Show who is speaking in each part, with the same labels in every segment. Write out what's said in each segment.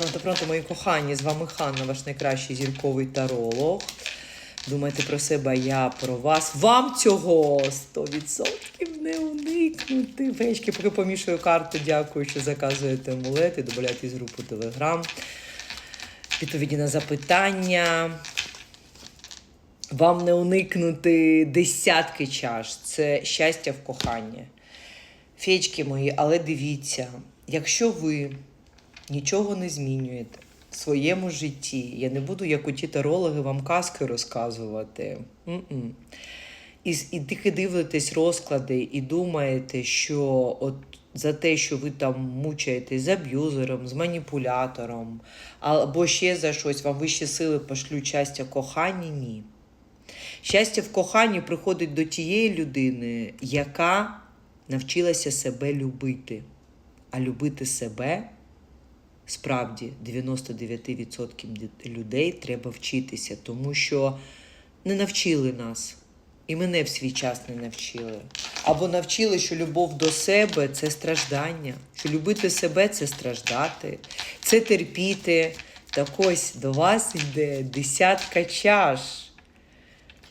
Speaker 1: Пронто, пронто, мої кохані, з вами Ханна, ваш найкращий зірковий таролог. Думайте про себе, я про вас. Вам цього 100% не уникнути. Вечки, поки помішую карту, дякую, що заказуєте амулети, додаєте з групу Телеграм. Відповіді на запитання. Вам не уникнути десятки чаш. Це щастя в коханні. Фечки мої, але дивіться, якщо ви нічого не змінюєте в своєму житті, я не буду, як у ті тарологи, вам казки розказувати. М-м. І, і тільки дивитесь розклади і думаєте, що от за те, що ви там мучаєтесь з аб'юзером, з маніпулятором, або ще за щось, вам вищі сили пошлють щастя кохання, ні. Щастя в коханні приходить до тієї людини, яка навчилася себе любити. А любити себе справді 99% людей треба вчитися, тому що не навчили нас. І мене в свій час не навчили. Або навчили, що любов до себе це страждання, що любити себе це страждати, це терпіти. Так ось до вас йде десятка чаш.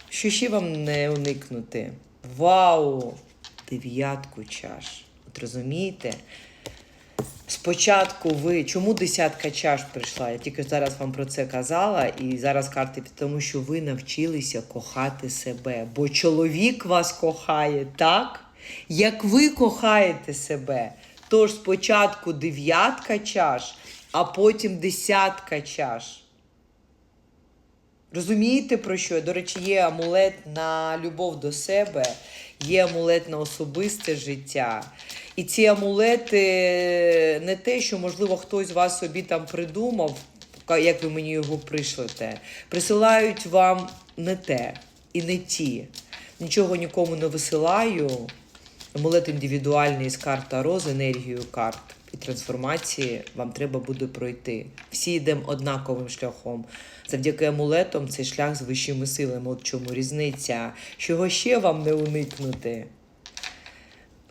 Speaker 1: Що ще вам не уникнути? Вау! Дев'ятку чаш. От розумієте? Спочатку ви. Чому десятка чаш прийшла? Я тільки зараз вам про це казала, і зараз карти, тому що ви навчилися кохати себе. Бо чоловік вас кохає так, як ви кохаєте себе. Тож спочатку дев'ятка чаш, а потім десятка чаш. Розумієте про що? До речі, є амулет на любов до себе, є амулет на особисте життя. І ці амулети не те, що, можливо, хтось вас собі там придумав, як ви мені його прийшлете. Присилають вам не те і не ті. Нічого нікому не висилаю. Амулет індивідуальний з карт Таро з енергією карт і трансформації вам треба буде пройти. Всі йдемо однаковим шляхом. Завдяки амулетам цей шлях з вищими силами. От чому різниця. Чого ще вам не уникнути?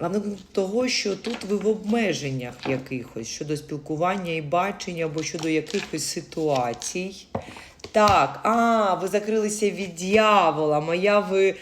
Speaker 1: Не уникнути того, що тут ви в обмеженнях якихось щодо спілкування і бачення, або щодо якихось ситуацій. Так, а, ви закрилися від дьявола, моя ви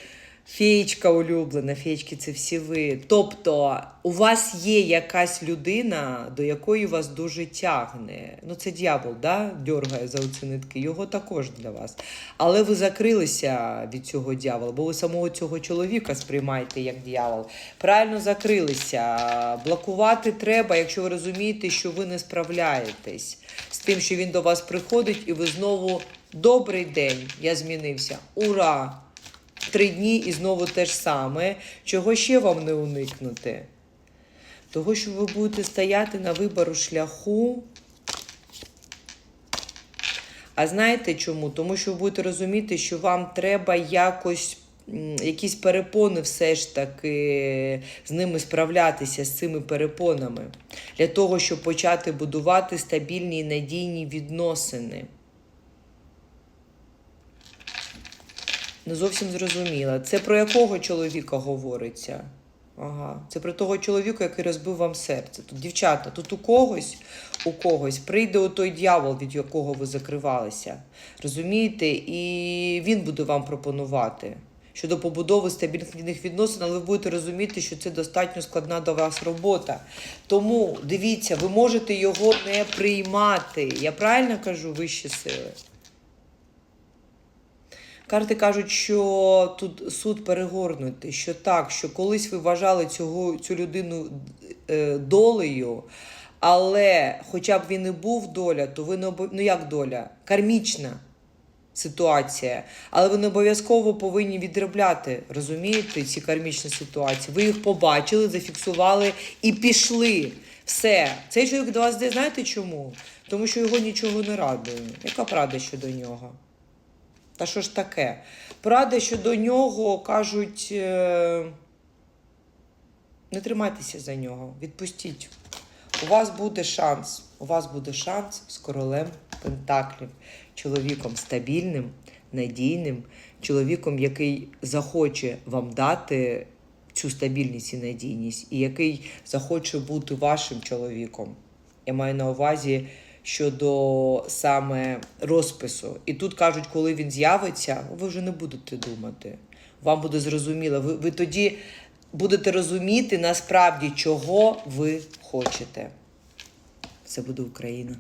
Speaker 1: феєчка улюблена, феєчки це всі ви. Тобто, у вас є якась людина, до якої вас дуже тягне. Ну, це дьявол, да? дьоргає за оці нитки, його також для вас. Але ви закрилися від цього дьявола, бо ви самого цього чоловіка сприймаєте як дьявол. Правильно закрилися. Блокувати треба, якщо ви розумієте, що ви не справляєтесь з тим, що він до вас приходить, і ви знову добрий день, я змінився. Ура! Три дні і знову те ж саме. Чого ще вам не уникнути? Того, що ви будете стояти на вибору шляху. А знаєте чому? Тому що ви будете розуміти, що вам треба якось. Якісь перепони все ж таки з ними справлятися, з цими перепонами, для того, щоб почати будувати стабільні і надійні відносини. Не зовсім зрозуміла. Це про якого чоловіка говориться? Ага, це про того чоловіка, який розбив вам серце. Тут, дівчата, тут у когось, у когось прийде у той дьявол, від якого ви закривалися. Розумієте? І він буде вам пропонувати щодо побудови стабільних відносин, але ви будете розуміти, що це достатньо складна до вас робота. Тому дивіться, ви можете його не приймати. Я правильно кажу вищі сили? Карти кажуть, що тут суд перегорнутий, що так, що колись ви вважали цього, цю людину е, долею, але хоча б він і був доля, то ви не ну як доля? Кармічна ситуація. Але ви не обов'язково повинні відробляти, розумієте, ці кармічні ситуації. Ви їх побачили, зафіксували і пішли. Все. Цей чоловік до вас де знаєте чому? Тому що його нічого не радує. Яка правда щодо нього? Та що ж таке? Порада щодо нього кажуть: е, не тримайтеся за нього, відпустіть. У вас буде шанс. У вас буде шанс з королем Пентаклів, чоловіком стабільним, надійним, чоловіком, який захоче вам дати цю стабільність і надійність, і який захоче бути вашим чоловіком. Я маю на увазі, щодо саме розпису. І тут кажуть, коли він з'явиться, ви вже не будете думати. Вам буде зрозуміло. Ви, ви тоді будете розуміти насправді, чого ви хочете. Це буде Україна.